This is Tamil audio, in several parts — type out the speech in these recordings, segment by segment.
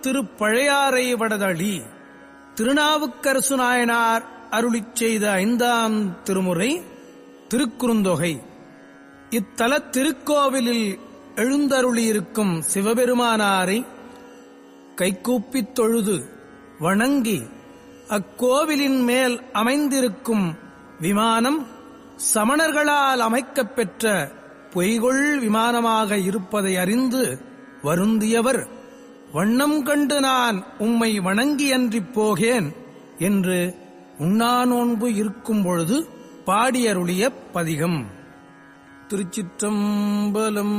திருப்பழையாறை வடதளி. திருநாவுக்கரசு நாயனார் அருளிச் செய்த ஐந்தாம் திருமுறை திருக்குறுந்தொகை. இத்தல திருக்கோவிலில் எழுந்தருளியிருக்கும் சிவபெருமானாரை கைகூப்பித் தொழுது வணங்கி அக்கோவிலின் மேல் அமைந்திருக்கும் விமானம் சமணர்களால் அமைக்கப்பெற்ற பொய்கொள் விமானமாக இருப்பதை அறிந்து வருந்தியவர். வண்ணம் கண்டு நான் உம்மை வணங்கியன்றிப் போகேன் என்று உண்ணா நோன்பு இருக்கும் பொழுது பாடியருளிய பதிகம். திருச்சிற்றம்பலம்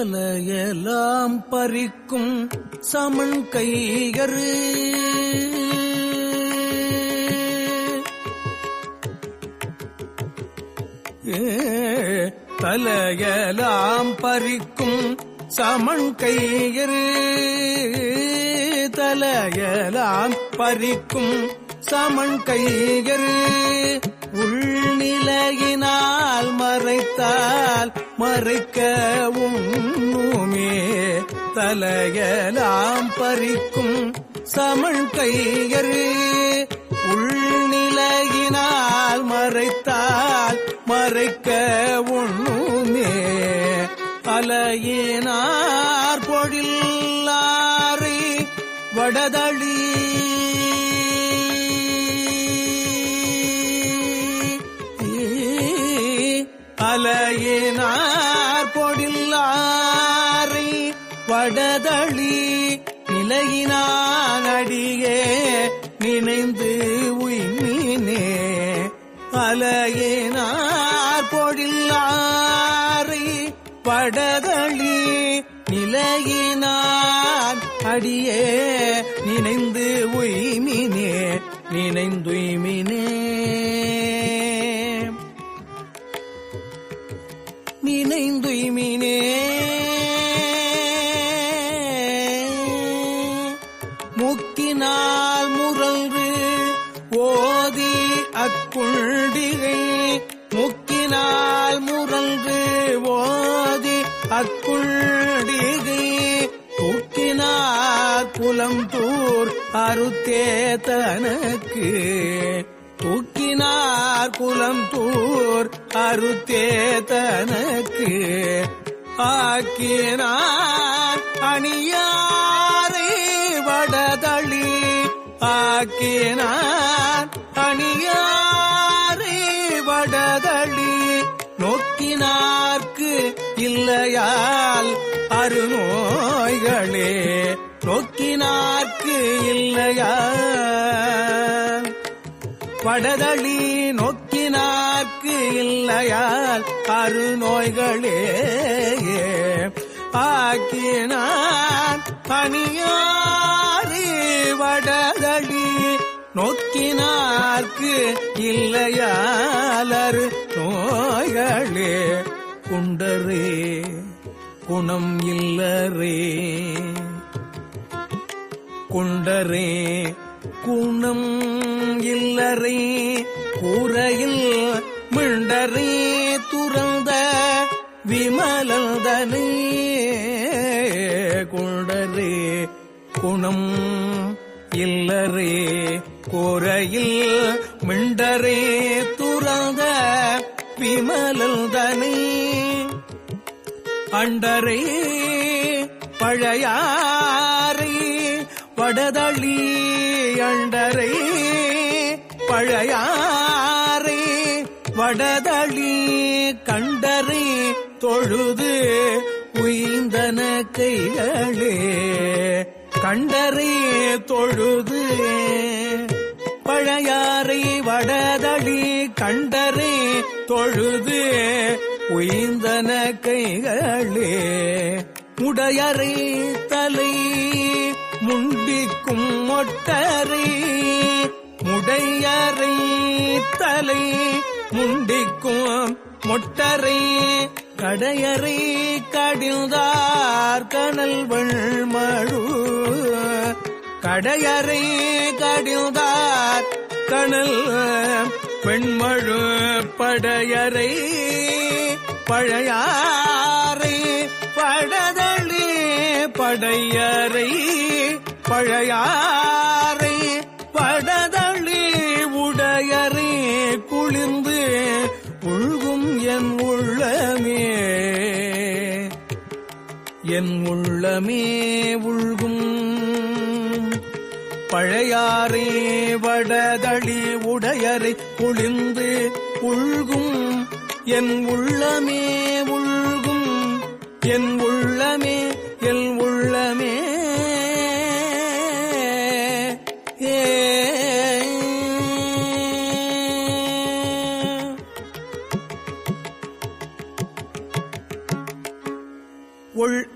தலையெல்லாம் பறிக்கும் சமன் கைகரு. தலையெல்லாம் பறிக்கும் சமன் கைகரு. தலையெல்லாம் பறிக்கும் சமன் கைகரு. மறைத்தால் உண்ணுமே தலையலாம் பறிக்கும் சமன் கையர். உள்நிலையினால் மறைத்தால் மறைக்க உண்ணுமே அலையினார் பொழில்லாரை வடதளி நிலையினான் அடியே நினைந்து உய்மினே அலையினார் பொடில்லாரை படதளி நிலையினான் அடியே நினைந்து உய்மினே நினைந்துய்மினே நினைந்துய்மினே. அக்குண்டிகை முக்கினால் முரங்கு ஓதி அக்குண்டிகை தூக்கினார் புலம் தூர் தனக்கு தூக்கினார் குலம் தூர் தனக்கு ஆக்கினார் அணியாரை வடதளி. ஆக்கினார் அணியார் வடதளி நோக்கினார்க்கு இல்லையால் அருநோய்களே நோக்கினார்க்கு இல்லையால் வடதளி நோக்கினார்க்கு இல்லையால் அருநோய்களே ஆக்கினான் பணியாரி வடதளி நோக்கினார்க்கு இல்லையால் நோய்களே குண்டரே குணம் இல்லரே குண்டரே குணம் இல்லரே கூரையில் மிண்டரே துறந்த விமலந்தனே. குண்டரே குணம் இல்லரே கூரையில் மிண்டரே துறந்த விமலதனே அண்டரே பழையாரை படதளி அண்டரை பழையாரை வடதளி கண்டரை தொழுது உய்ந்தன கைகளே. கண்டரை தொழுது பழையாறை வடதடி கண்டரை தொழுது உய்ந்தன கைகளே. உடையறை தலை முண்டிக்கும் மொட்டரை முடையறை தலை முண்டிக்கும் மொட்டரை கடையறை கடிந்தார் கனல் வெண்மழு கடையறை கடிந்தார் கணல் பெண்மழு படையறை பழையாறை படதளி படையறை பழையாறை படதளி உடையறை குளிர்ந்து உழ்கும் என் உள்ளமே. என் உள்ளமே உள்கும் பழையாரே வடதளி உடையரை குளிர்ந்து உள்கும் என் உள்ளமே உள்கும் என் உள்ளமே என் உள்ளமே. ஏ. உள்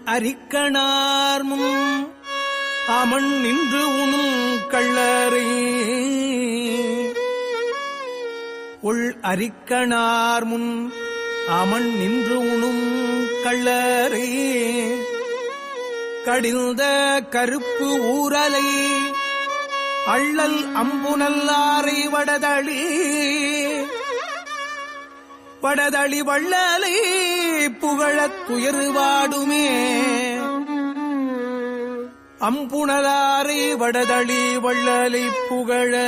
அமன் நின்று உணும் கள்ளரை. உள் அரிக்கணார் முன் அமன் நின்று உணும் கள்ளரை. கடிந்த கருப்பு ஊரலை அள்ளல் அம்புனல்லாரை வடதளி. வடதளி வள்ளலை புகழத் துயர்வாடுமே அம்புணலாரை வடதளி வள்ளலை புகழ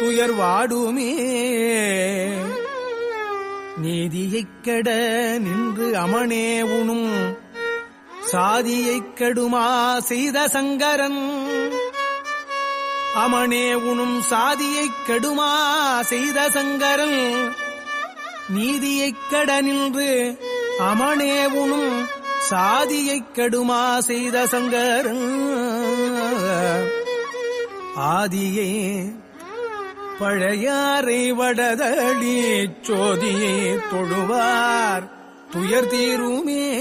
துயர்வாடுமே. நீதியைக் கெட நின்று அமனே உணும் சாதியைக் கெடுமா செய்த சங்கரன். அமனே உணும் சாதியைக் கெடுமா செய்த சங்கரன். நீதியைக் கட நின்று அமனே உணும் சாதியைக் கடுமா செய்த சங்கரன் ஆதியே பழையாறை வடதளி சோதியை தொழுவார் துயர் தீருமே.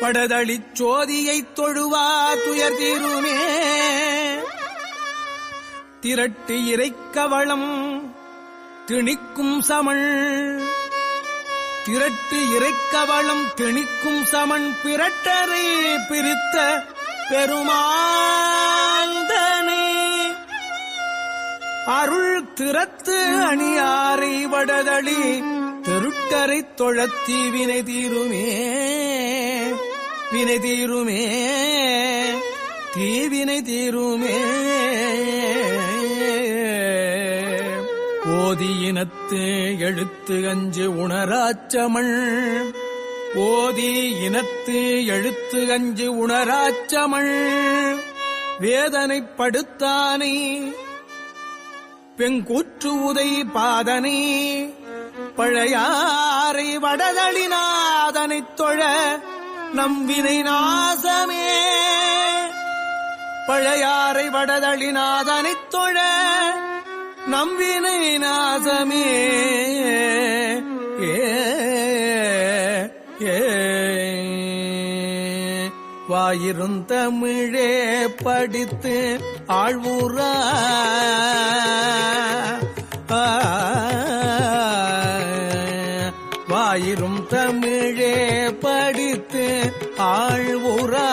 படதளி சோதியை தொழுவார் துயர் தீருமே. திரட்டு இறைக்கவளம் திணிக்கும் சமள் திரட்டு இறைக்கவளம் திணிக்கும் சமன் பிறட்டரை பிரித்த பெருமாந்தனே. அருள் திறத்து அணியாரை வடதளி தெருட்டரை தொழத்தி வினை தீருமே. வினை தீருமே. தீவினை தீருமே. ஓதியினத்து எழுத்து அஞ்சு உணராச்சமள். ஓதி இனத்து எழுத்து அஞ்சு உணராச்சமள். வேதனைப்படுத்தானை பெங்கூற்று உதை பாதனை. பழையாறை வடதளிநாதனைத் தொழ நம்பினை நாசமே. பழையாறை வடதளிநாதனைத் தொழ நம்பினை நாசமே. ஏ ஏ. வாயிருந்தமிழே படித்து ஆழ்வுரா வாயிரும் தமிழே படித்து ஆழ்வுரா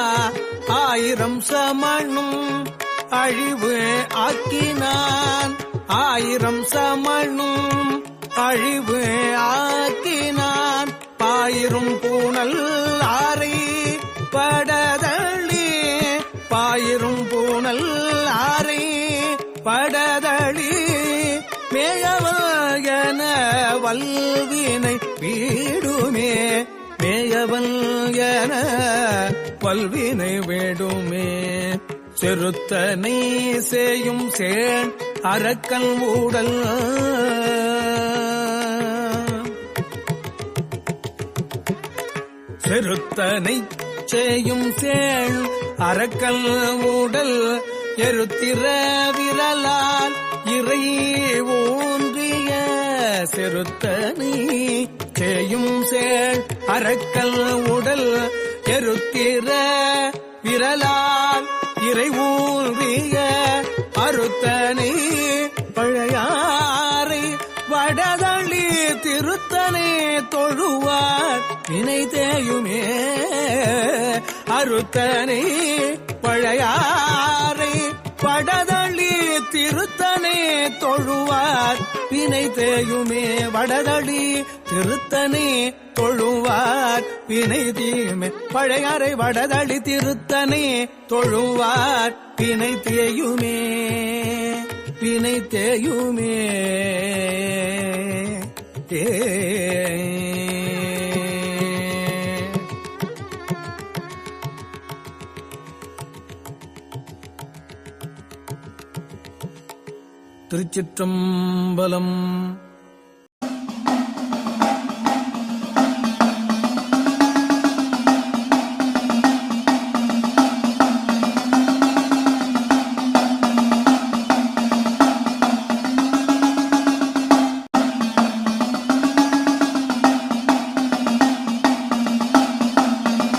ஆயிரம் சமணும் அழிவு ஆக்கினான். ஆயிரம் சமணும் அழிவு ஆக்கினான். பாயிரும் பூனல் ஆரை படதளி பாயிரும் பூனல் ஆரை படதளி மேயவன வல்வினை வீடுமே மேயவன் என பல்வினை வேடுமே. செருத்தனை செய்யும் சேன் அறக்கல் ஊடல் செருத்தனை செய்யும் சேள் அறக்கல் ஊடல் எருத்திர விரலால் இறை ஊன்றிய செருத்தனை செய்யும் சேள் அறக்கல் உடல் எருத்திர விரலால் இறை ஊன்றிய மறுத்தனி பழையாறை வடதளி திருத்தனே தொழுவார். வினை தேயுமே அறுத்தனை பழையாறை வடதளி திருத்தனே தொழுவார். வினை தேயுமே வடதளி திருத்தனே தொழுவார். வினை தீமை பழையாறை வடதளி திருத்தனே தொழுவார். வினை தேயுமே வினை தேயுமே. ஏ. திருச்சிற்றம்பலம்